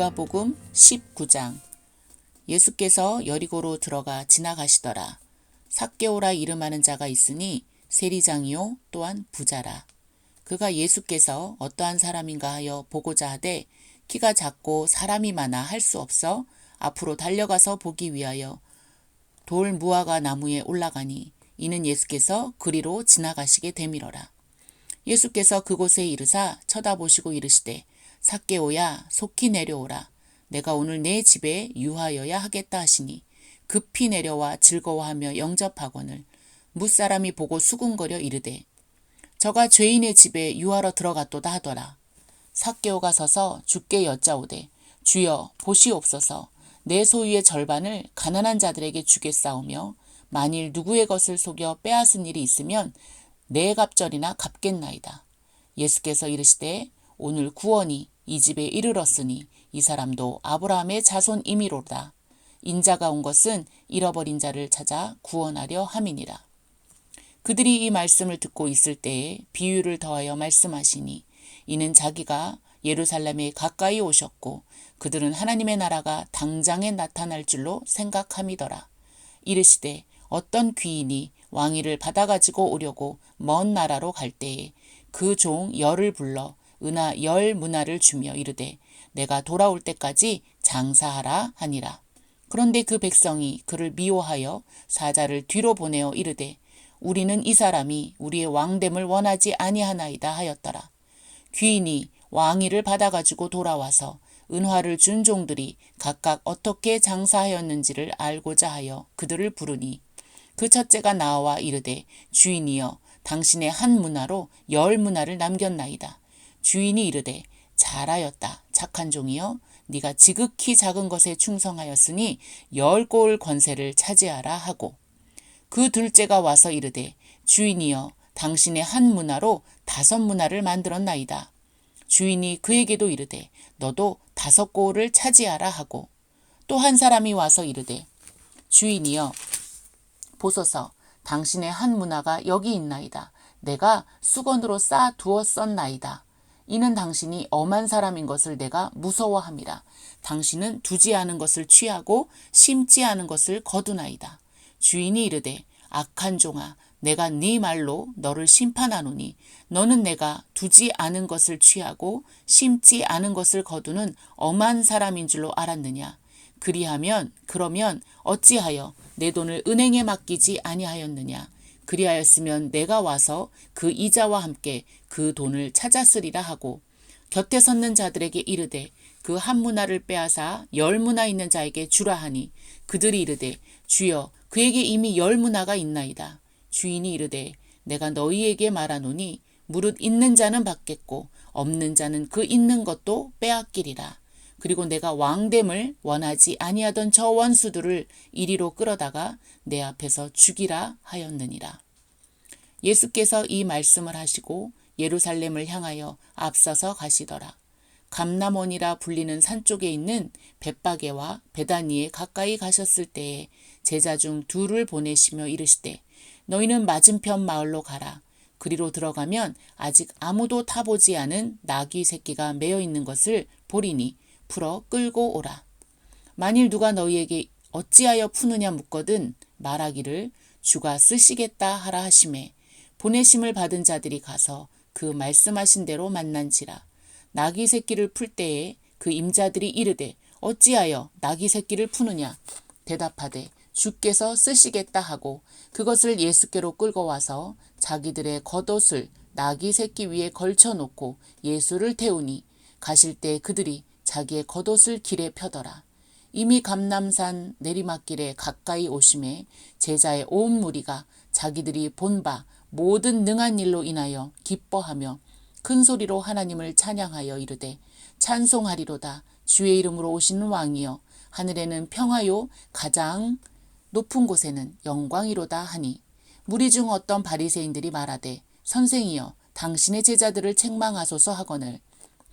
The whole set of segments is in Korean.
누가복음 19장 예수께서 여리고로 들어가 지나가시더라. 삭개오라 이름하는 자가 있으니 세리장이요 또한 부자라. 그가 예수께서 어떠한 사람인가 하여 보고자 하되 키가 작고 사람이 많아 할 수 없어 앞으로 달려가서 보기 위하여 돌 무화과 나무에 올라가니 이는 예수께서 그리로 지나가시게 되밀어라. 예수께서 그곳에 이르사 쳐다보시고 이르시되 삭개오야 속히 내려오라. 내가 오늘 내 집에 유하여야 하겠다 하시니 급히 내려와 즐거워하며 영접하거늘 무사람이 보고 수군거려 이르되 저가 죄인의 집에 유하러 들어갔도다 하더라. 삭개오가 서서 주께 여짜오되 주여 보시옵소서 내 소유의 절반을 가난한 자들에게 주겠사오며 만일 누구의 것을 속여 빼앗은 일이 있으면 내 갑절이나 갚겠나이다. 예수께서 이르시되 오늘 구원이 이 집에 이르렀으니 이 사람도 아브라함의 자손이미로다. 인자가 온 것은 잃어버린 자를 찾아 구원하려 함이니라. 그들이 이 말씀을 듣고 있을 때에 비유를 더하여 말씀하시니 이는 자기가 예루살렘에 가까이 오셨고 그들은 하나님의 나라가 당장에 나타날 줄로 생각함이더라. 이르시되 어떤 귀인이 왕위를 받아가지고 오려고 먼 나라로 갈 때에 그 종 열을 불러 은하 열 문화를 주며 이르되 내가 돌아올 때까지 장사하라 하니라. 그런데 그 백성이 그를 미워하여 사자를 뒤로 보내어 이르되 우리는 이 사람이 우리의 왕됨을 원하지 아니하나이다 하였더라. 귀인이 왕위를 받아가지고 돌아와서 은화를 준 종들이 각각 어떻게 장사하였는지를 알고자 하여 그들을 부르니 그 첫째가 나와 이르되 주인이여 당신의 한 문화로 열 문화를 남겼나이다. 주인이 이르되 잘하였다. 착한 종이여 네가 지극히 작은 것에 충성하였으니 열 골 권세를 차지하라 하고 그 둘째가 와서 이르되 주인이여 당신의 한 문화로 다섯 문화를 만들었나이다. 주인이 그에게도 이르되 너도 다섯 골을 차지하라 하고 또 한 사람이 와서 이르되 주인이여 보소서 당신의 한 문화가 여기 있나이다. 내가 수건으로 쌓아 두었었나이다. 이는 당신이 엄한 사람인 것을 내가 무서워함이라. 당신은 두지 않은 것을 취하고 심지 않은 것을 거두나이다. 주인이 이르되 악한 종아 내가 네 말로 너를 심판하노니 너는 내가 두지 않은 것을 취하고 심지 않은 것을 거두는 엄한 사람인 줄로 알았느냐 그리하면 그러면 어찌하여 내 돈을 은행에 맡기지 아니하였느냐 그리하였으면 내가 와서 그 이자와 함께 그 돈을 찾았으리라 하고 곁에 섰는 자들에게 이르되 그 한 문화를 빼앗아 열 문화 있는 자에게 주라 하니 그들이 이르되 주여 그에게 이미 열 문화가 있나이다. 주인이 이르되 내가 너희에게 말하노니 무릇 있는 자는 받겠고 없는 자는 그 있는 것도 빼앗기리라. 그리고 내가 왕됨을 원하지 아니하던 저 원수들을 이리로 끌어다가 내 앞에서 죽이라 하였느니라. 예수께서 이 말씀을 하시고 예루살렘을 향하여 앞서서 가시더라. 감남원이라 불리는 산 쪽에 있는 벳바게와 베다니에 가까이 가셨을 때에 제자 중 둘을 보내시며 이르시되 너희는 맞은편 마을로 가라. 그리로 들어가면 아직 아무도 타보지 않은 나귀 새끼가 매여 있는 것을 보리니 풀어 끌고 오라. 만일 누가 너희에게 어찌하여 푸느냐 묻거든 말하기를 주가 쓰시겠다 하라 하심에 보내심을 받은 자들이 가서 그 말씀하신 대로 만난지라 나귀 새끼를 풀 때에 그 임자들이 이르되 어찌하여 나귀 새끼를 푸느냐 대답하되 주께서 쓰시겠다 하고 그것을 예수께로 끌고 와서 자기들의 겉옷을 나귀 새끼 위에 걸쳐 놓고 예수를 태우니 가실 때 그들이 자기의 겉옷을 길에 펴더라. 이미 감남산 내리막길에 가까이 오심에 제자의 온 무리가 자기들이 본 바 모든 능한 일로 인하여 기뻐하며 큰 소리로 하나님을 찬양하여 이르되 찬송하리로다 주의 이름으로 오시는 왕이여 하늘에는 평화요 가장 높은 곳에는 영광이로다 하니 무리 중 어떤 바리새인들이 말하되 선생이여 당신의 제자들을 책망하소서 하거늘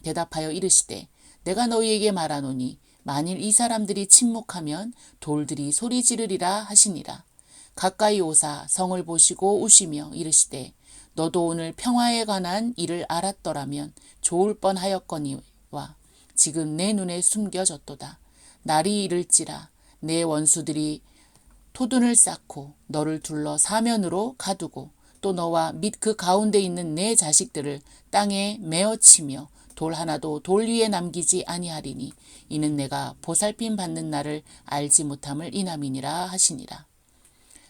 대답하여 이르시되 내가 너희에게 말하노니 만일 이 사람들이 침묵하면 돌들이 소리 지르리라 하시니라. 가까이 오사 성을 보시고 우시며 이르시되 너도 오늘 평화에 관한 일을 알았더라면 좋을 뻔하였거니와 지금 내 눈에 숨겨졌도다. 날이 이를지라 내 원수들이 토둔을 쌓고 너를 둘러 사면으로 가두고 또 너와 및 그 가운데 있는 내 자식들을 땅에 메어치며 돌 하나도 돌 위에 남기지 아니하리니 이는 내가 보살핌 받는 날을 알지 못함을 인함이니라 하시니라.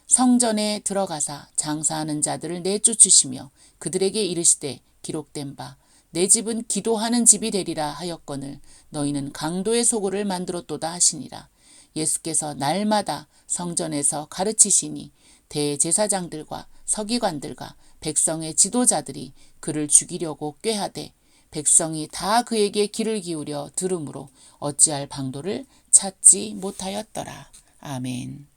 성전에 들어가사 장사하는 자들을 내쫓으시며 그들에게 이르시되 기록된 바 내 집은 기도하는 집이 되리라 하였거늘 너희는 강도의 소굴을 만들었도다 하시니라. 예수께서 날마다 성전에서 가르치시니 대제사장들과 서기관들과 백성의 지도자들이 그를 죽이려고 꾀하되 백성이 다 그에게 귀를 기울여 들으므로 어찌할 방도를 찾지 못하였더라. 아멘.